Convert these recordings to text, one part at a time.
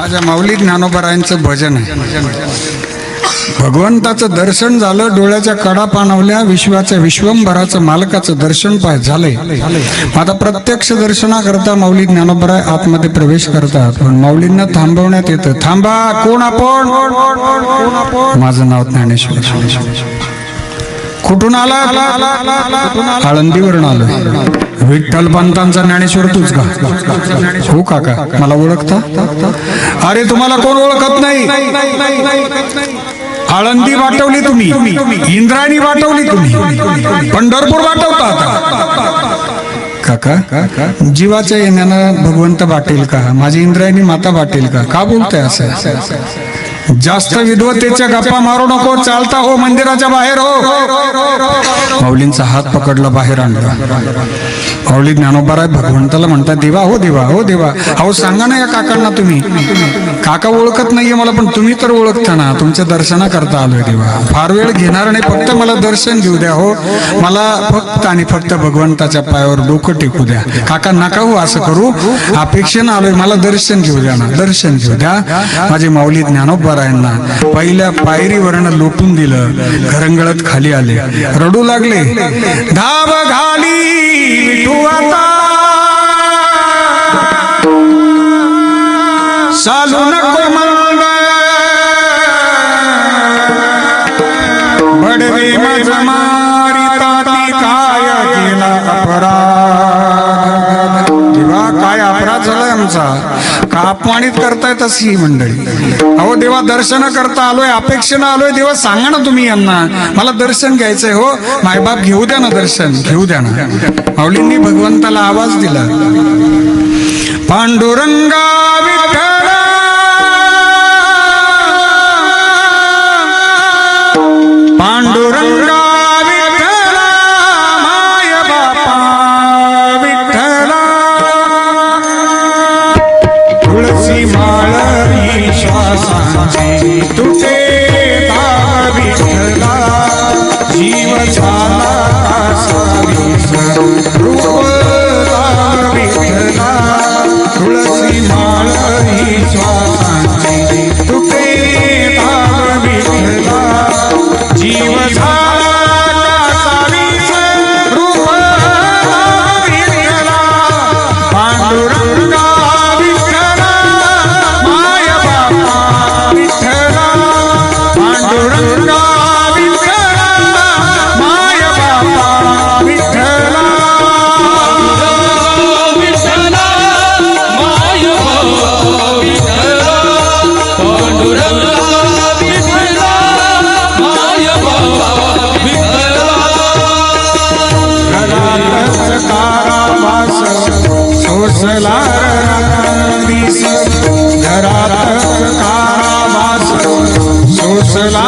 माझ्या माऊली ज्ञानोबरायांचं भजन आहे. भगवंताचं दर्शन झालं डोळ्याच्या कडा पाणवल्या विश्वाच्या विश्वंभराचं मालकाचं दर्शन पाय झालंय. आता प्रत्यक्ष दर्शनाकरता माऊली ज्ञानोबराय आतमध्ये प्रवेश करतात. पण माऊलींना थांबवण्यात येतं. थांबा कोण आपण? माझं नाव ज्ञानेश्वर. कुठून आला? आळंदीवरून आलो विठ्ठल पंतांचा ज्ञानेश्वर तूच का? हो काका मला ओळखता? अरे तुम्हाला कोण ओळखत नाही? आळंदी वाटवली तुम्ही इंद्रायणी वाटवली तुम्ही पंढरपूर वाटवता काका जीवाच्या येण्यानं भगवंत वाटेल का? माझी इंद्रायणी माता वाटेल का? का बोलताय असं? जास्त विद्वतेच्या गप्पा मारू नको चालता हो मंदिराच्या बाहेर हो. माऊलींचा हात पकडला बाहेर आणला. माऊली ज्ञानोबाराय भगवंताला म्हणतात देवा हो देवा हो देवा. अहो सांगा ना या काकांना तुम्ही. काका ओळखत नाहीये मला पण तुम्ही तर ओळखता ना. तुमच्या दर्शना करता आलोय देवा. फार वेळ घेणार नाही फक्त मला दर्शन घेऊ द्या हो. मला फक्त आणि फक्त भगवंताच्या पायावर डोकं टेकू द्या. काका नका हो असं करू. अपेक्षेनं आलोय मला दर्शन घेऊ द्या ना. दर्शन घेऊ द्या. माझी माऊली ज्ञानोबरायांना पहिल्या पायरीवरनं लोटून दिलं. घरंगळत खाली आले. रडू लागले. धाव घाली विठू का करताय तशी ही मंडळी. अहो देवा दर्शन करता आलोय अपेक्षेनं आलोय. देवा सांगा ना तुम्ही यांना. मला दर्शन घ्यायचंय हो. मायबाप घेऊ द्या ना दर्शन. घेऊ द्या ना. माऊलींनी भगवंताला आवाज दिला. पांडुरंगा विठ्ठल सोसला रांदीस घरातच कारावास सोसला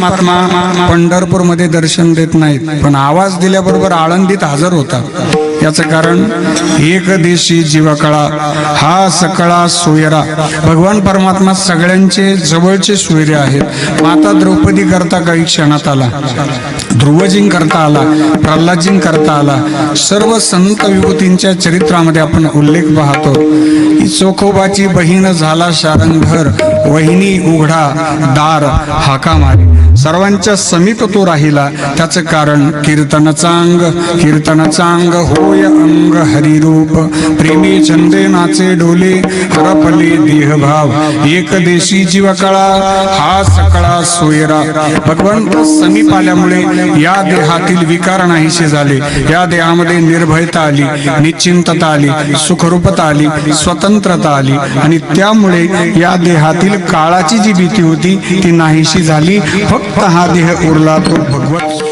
परमात्मा पंढरपूरमध्ये दर्शन देत नाहीत पण आवाज दिल्याबरोबर आळंदीत हजर होतात. याचं कारण एक देशी जीवकळा हा सकळा सोयरा. भगवान परमात्मा सगळ्यांचे जवळचे सोयरे आहेत. माता द्रौपदी करता काही क्षणात आला ध्रुवजीं करता आला प्रल्हादजीं करता आला. सर्व संत विभूतींच्या चरित्रामध्ये आपण उल्लेख पाहतो. चोखोबाची बहीण झाला शारंगधर वहिनी उघडा दार हाका मारी. सर्वांच्या समीप तो राहिला. त्याचं कारण कीर्तनचांग कीर्तनचांग होय अंग हरिरूप. प्रेमी छंदे नाचे डोले हरपले देहभाव. एक देशी जीवकळा हा सकळा सोयरा. भगवंत समीप आल्यामुळे या देहातील विकार नाहीसे झाले. या देहामध्ये निर्भयता आली निश्चिंतता आली सुखरूपता आली स्वतंत्रता आली. आणि त्यामुळे या देहातील काळाची जी भीती होती ती नाहीशी झाली. फक्त हा देह उरला तो भगवत